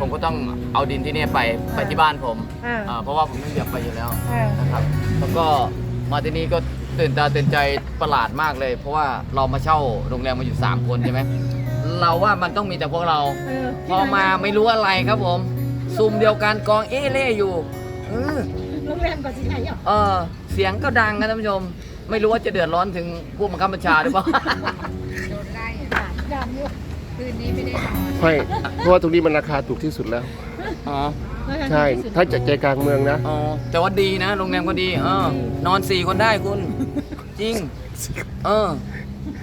ผมก็ต้องเอาดินที่เนี่ยไปไปที่บ้านผมเอออ่าเพราะว่าผมไม่เหยียบไปอยู่แล้วเออนะครับ แล้วก็มาที่นี่ก็ตื่นตาตื่นใจประหลาดมากเลย เพราะว่าเรามาเช่าโรงแรมมาอยู่ 3 คนใช่ไหมเราว่ามันต้องมีแต่พวกเรา เออพอมาไม่รู้อะไรครับผมซุ่มเดียวกันกองเอเล่อยู่เออโรงแรมก่อนสิไงอะเออเสียงก็ดังนะท่านผู้ชม ไม่รู้ว่าจะเดือดร้อนถึงผู้บังคับบัญชาหรือเปล่าโดนไล่อะด่านด่านอยู่ คืนนี้ไม่ได้นอนไม่เพราะว่าตรงนี้มันราคาถูกที่สุดแล้ว อ๋อแล้วกันใช่ ที่สุดถ้าจะใจกลางเมืองนะ อ๋อแต่ว่าดีนะโรงแรมก็ดีเออนอนสี่คนได้คุณ จริง เออ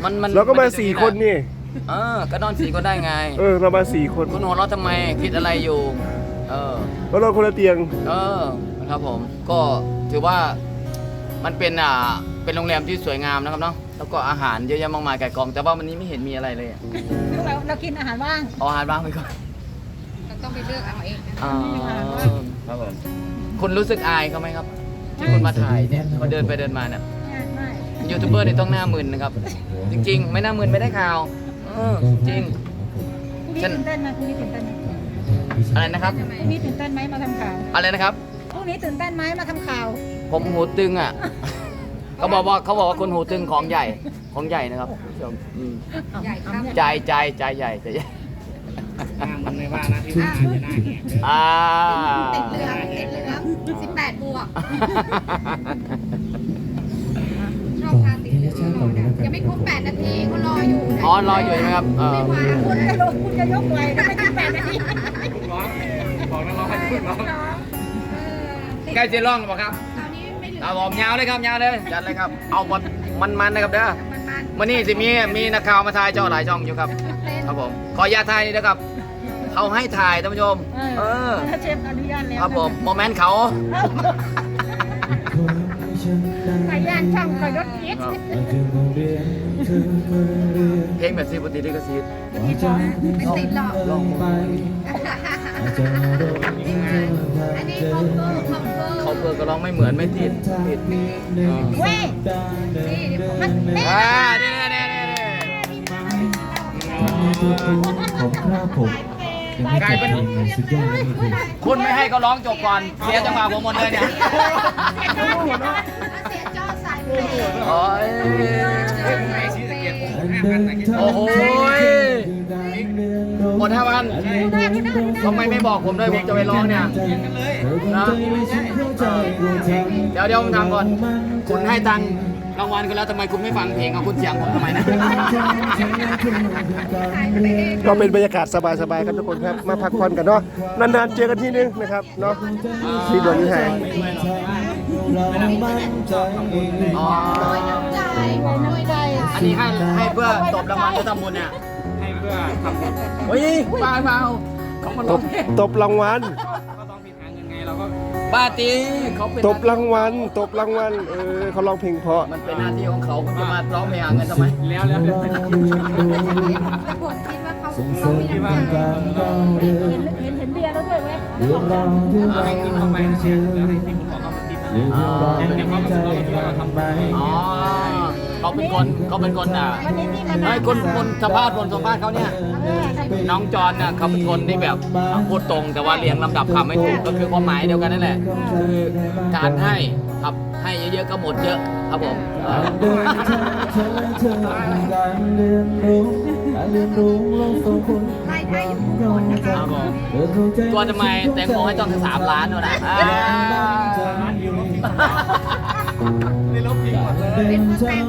มันมันเราก็มาไได้สี่ถึงคนนี่ เออ ก็นอนสี่คนได้ไง เออ เรามาสี่คนคุณหัวเราะทำไมคิดอะไรอยู่ เออ แล้วเราคนละเตียง เออนะครับผมก็ถือว่ามันเป็นอ่า เป็นโรงแรมที่สวยงามนะครับเนาะแล้วก็อาหารเยอะแยะมากมายไก่กอง แต่ว่าวันนี้ไม่เห็นมีอะไรเลยอะเราเรากินอาหารว่าง เอาอาหารบ้างไปก่อนเราต้องไปเลือกเอาเองนะอ๋อครับผมคุณรู้สึกอายเขาไหมครับ ที่คุณมาถ่ายเนี่ยมาเดินไปเดินมาเนี่ยไม่ไม่ยูทูบเบอร์นี่ต้องหน้ามึนนะครับ จริง ๆ ไม่หน้ามึนไม่ได้ข่าวเออจริงคุณนี่ตื่นเต้นไหมคุณนี่ตื่นเต้นไหมอะไรนะครับคุณนี่ตื่นเต้นไหมมาทำข่าวอะไรนะครับ พรุ่งนี้ตื่นเต้นไหมมาทำข่าว ผมหูตึงอะ เขาบอกว่าเขาบอกว่าคนหูตึงของใหญ่ของใหญ่นะครับผู้ชมอืมใหญ่ครับใจใจใจใหญ่ใจใหญ่ห้ามมันไม่ว่านะที่หน้าจะหน้าแหกเด้ออ่า ติดเหลืองติดเหลืองสิบแปดบวก ชอบทานติดเหลืองตลอดอะยังไม่ครบแปดนาทีเขารออยู่นะอ๋อรออยู่ใช่ไหมครับเออ ไม่ว่าคุณจะลงคุณจะยกไหวทำไมถึงแปดนาทีร้องบอกนักร้องให้พูดร้องเออติดใกล้จะร่องหรือเปล่าครับ ครับผมยาวเลยครับยาวเลยจัดเลยครับ เอาบทมันๆนะครับเด้อมันมันวันนี้สิมีมีนักข่าวมาถ่ายเจ้าหลายช่องอยู่ครับเต้นครับผม ขออย่าตถ่ายนี่นะครับเขาให้ถ่ายท่านผู้ชม เออถ้าเชฟอนุญาตแล้วครับผมโมเมนต์เขาไก่ย่างช่องไก่รถคิดเพลงแบบซีบุตรีลิขสิทธิ์ที่สองไม่ติดหรอกลอง ก็ร้องไม่เหมือนไม่ติดติดเว้ยนี่เดี๋ยวผมมันเน่อ่าเนี่ยเนี่ยเนี่ยผมครับผมยังไม่จบเพลงเลยสุดยอดเลยนี่คือคุณไม่ให้เขาร้องจบก่อน เสียจังหวะผมหมดเลยเนี่ยเสียจอใส่เพลงโอ้ยไม่ชี้ตะเกียบผมห้าพันนะคิดโอ้โหห มดห้าพันทำไมไม่บอกผมด้วยผมจะไปร้องเนี่ยกันเลยนะเดี๋ยวเดี๋ยวผมถามก่อน คุณให้ตังค์รางวัลกันแล้วทำไมคุณไม่ฟังเพลงของคุณเสียงผมทำไมนะ ก็เป็นบรรยากาศสบายๆครับทุกคนครับ มาพักผ่อนกันเนาะ นานๆเจอกันทีนึงนะครับเนาะที่ดวงนี้ไทยอ๋อใจน้ำใจอันนี้ให้ให้เพื่อตบรางวัลจะทำบุญเนี่ย ให้เพื่อทำบุญเฮ้ยบ้าเปล่าเขามาตร้อบงเพลงตบรางวัลก็ต้องผิดหาเงินไงเราก็บ้าจริงเขาเป็นตบรางวัลตบรางวัลเออเขาร้องเพลงเพราะมันเป็นหน้าที่ของเขาคุณจะมาร้องเพลงหาเงินทำไมแล้วแล้วแล้วผมคิดว่าเขาเขาไม่ที่ยังว่าไงเห็นเห็นเห็นเบียร์แล้วด้วยเว้ยให้กินเข้าไปนะเนี่ยแล้วให้ที่ผมบอกเขามาติดนะเดี๋ยวเขาก็เราคิดว่าเราทำไปอ๋อ เขาเป็นคนเขาเป็นคนอะวันนี้นี่มันไอ้ยคนคนสัมภาษณ์คนสัมภาษณ์เขาเนี่ยเออใครเป็นน้องจอนเนี่ยเขาเป็นคนที่แบบพูดตรงแต่ว่าเรียงลำดับคำไม่ถูกก็คือความหมายเดียวกันนั่นแหละ คือการให้ครับให้เยอะๆก็หมดเยอะครับผมเออไล่ไล่อยู่ทุกคนนะคคะรับผมตัวทำไมแตงโมให้ต้องถึงสามล้านนู่นน่ะอ่า ในลบจริงหมดเลย เป็นคนแต่ง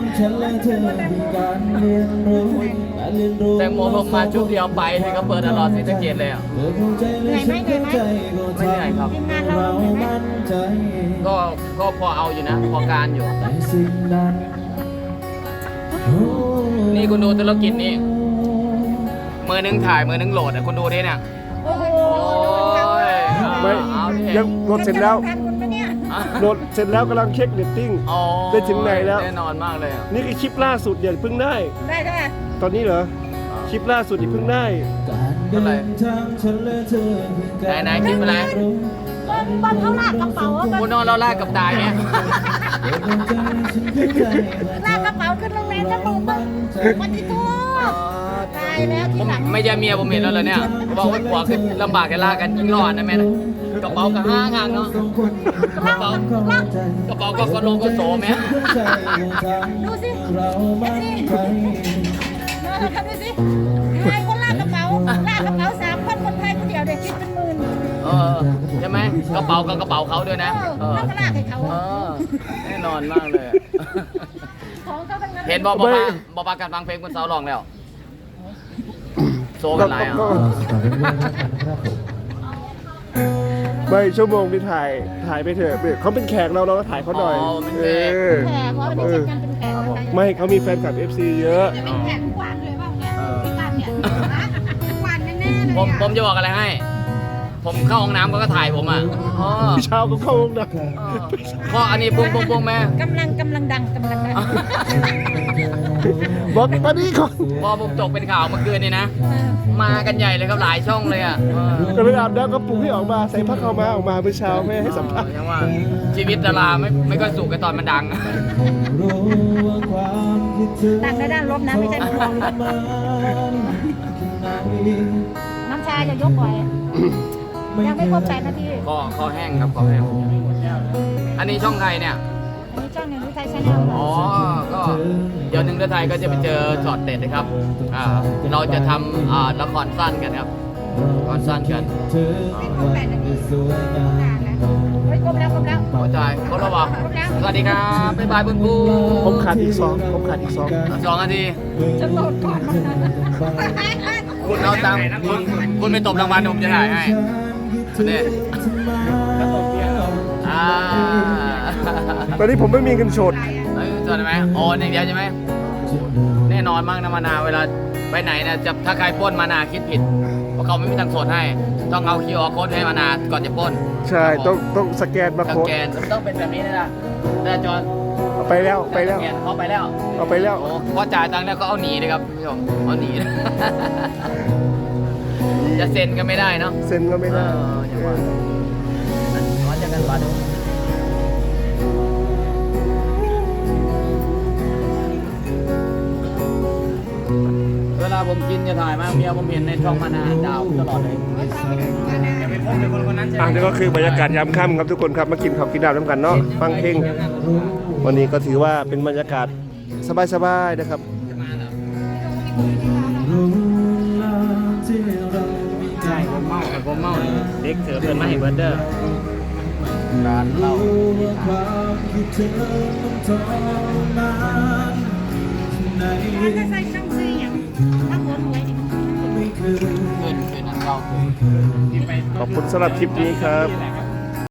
แตงโมลงมาชุดเดียวไปที่เขาเปิดตลอดสีสะเกตเลยอะเหนื่อยไหมเหนื่อยไหมไม่เหนื่อยครับ ทีมงานเราเหนื่อยไหมก็ก็พอเอาอยู่นะ พอการอยู่นี่คุณดูธุรกิจนี่มือนึงถ่ายมือนึงโหลดอะคุณดูดิเนี่ย โอ้โหโอ้ยไม่เอาดิยังรถเสร็จแล้ว ทันคุณปะเนี่ยอะรถเสร็จแล้วกำลังเช็คเดตติ้ง อ๋อได้ถึงไหนแล้ว แน่นอนมากเลยอะนี่คือคลิปล่าสุดเนี่ยเพิ่งได้ ได้ได้ตอนนี้เหรอ คลิปล่าสุดที่เพิ่งได้ เท่าไหร่ไหนไหนคลิปอะไรบอลบอลเขาลากกระเป๋าบอลคุณนอนเราลากกับตายเนี่ยลากกระเป๋าขึ้นโรงแรมแล้วมึงบอลวันที่ทูตายาย แล้วผที่มหลังไม่ใช่เมียผมเห็นแล้วเลยเนี่ยเขาบอกว่าผัวคือลำบากกันลากกันยิ่งรอดนะแม่นะกระเป๋าก็ห้างห่างเนาะกระเป๋ากระเป๋าก็กระโลงก็โสแม่ดูสิดูสิเราทำดูสิใครคนลากกระเป๋าลากกระเป๋าสามคนคนไทยคนเดียวเด็กคิดเป็นหมื่นเออใช่ไหมกระเป๋ากับกระเป๋าเขาด้วยนะเอเอออแล้วก็ลากให้เขาเออแน่นอนมากเลยอะของเขาทั้งนั้นเห็นบอกบอกว่าบอกว่าการฟังเพลงคุณสาวลองแล้ว โซกันหลายอะก็ก็ต่อไปเรื่อยๆแล้วกันครับผมไม่ชั่วโมงที่ถ่ายถ่ายไปเถอะเขาเป็นแขกเราเราก็ถ่ายเขาหน่อยเออแขกเพราะวันนี้เช่นกันเป็นแขกนะคะไม่เขามีแฟนคลับ FC เยอะจะเป็นแขกทุกวันเลยเปล่าเนี่ยพี่กันเนี่ยทุกวันแน่ๆเลยผมอะผมจะบอกอะไรให้ ผมเข้าห้องน้ำเขาก็ถ่ายผมอะอ๋ อพี่เช้าก็เข้าห้องน้เออเพราะอันนี้ปุ้งปุ้งปุ้งแม่กำลังกำลังดังกำลังดังำบอกมานี่ก่อนพอผมตกเป็นข่าวเมื่อคืนนี่นะ มากันใหญ่เลยครับหลายช่องเลยอะเออก็เลยอาบน้ำก็ปลุกให้ออกมาใส่ผ้าขาวม้าออกมาเมื่อเช้าแม่ให้สัมภาษณ์ยังว่าชีวิตดาราไม่ไม่ค่อยสุขกันตอนมันดัง ดังในด้านลบนะไม่ใช่มุมมองน้ำชาอย่ายกบ่อย ยังไม่ครบแปดนาทีคอคอแห้งครับคอแห้ง อันนี้ช่องใครเนี่ย อันนี้ช่องหนึ่งที่ไทยชาแนลอ๋อ ก็เดี๋ยวหนึ่งเดือนไทยก็จะไปเจอช็อตเด็ดนะครับ อ่า เราจะทำอ่าละครสั้นกันครับละครสั้นกันไม่ครบแปดนาทีงานแล้วเฮ้ยครบแล้วครบแล้วหัวใจก็ระวังสวัสดีครับ บ๊ายบายบุญบูผมขาดอีกสองผมขาดอีกสองสองนาทีจะโหลดก่อนคุณเอาตังค์คุณคุณไปตบรางวัลผมจะถ่ายให้ นี่อ่าตอนนี้ผมไม่มีเงินสดเฮ้ยจอดได้ไหมโอนอย่างเดียวใช่ไหมแน่นอนมากนะมานาเวลาไปไหนนะจะถ้าใครปล้นมานาคิดผิด เพราะเขาไม่มีทางสดให้ ต้องเอาคิวอาร์โค้ดให้มานาก่อนจะปล้นใช่ต้องต้องสแกนมาสโค้ดแกนต้องเป็นแบบนี้นะล่ะแต่จอนเอาไปแล้วไปแล้วสกนเขาไปแล้วเอาไปแล้ว โอ้พอจ่ายตังค์แล้วก็เอาหนีเลยครับคุณผู้ชมเอาหนี จะเซ็นก็ไม่ได้เนาะ เซ็นก็ไม่เอได้ออย่างว่า ขอจากกันบัตรเวลาผมกินจะถ่ายมากเมียผมเห็นในช่องมานาดาวตลอดเลยอย่าไปพบเป็นคนคนนั้นใช่ไหมอะนี่ก็คือบรรยากาศยามค่ำครับทุกคนครับมากินข้าวกินดาวน้ำกันเนาะฟังเพลงวันนี้ก็ถือว่าเป็นบรรยากาศสบายๆนะครับใเมาเด็กเสือเพิ่นมาให้เบิร์ดเดอร์ร้านเล่าถ้าใส่ช่องซีอย่างถ้าโพสต์ไว้ดิคืนคืนนั้นเราขอบคุณสำหรับคลิปนี้ครับ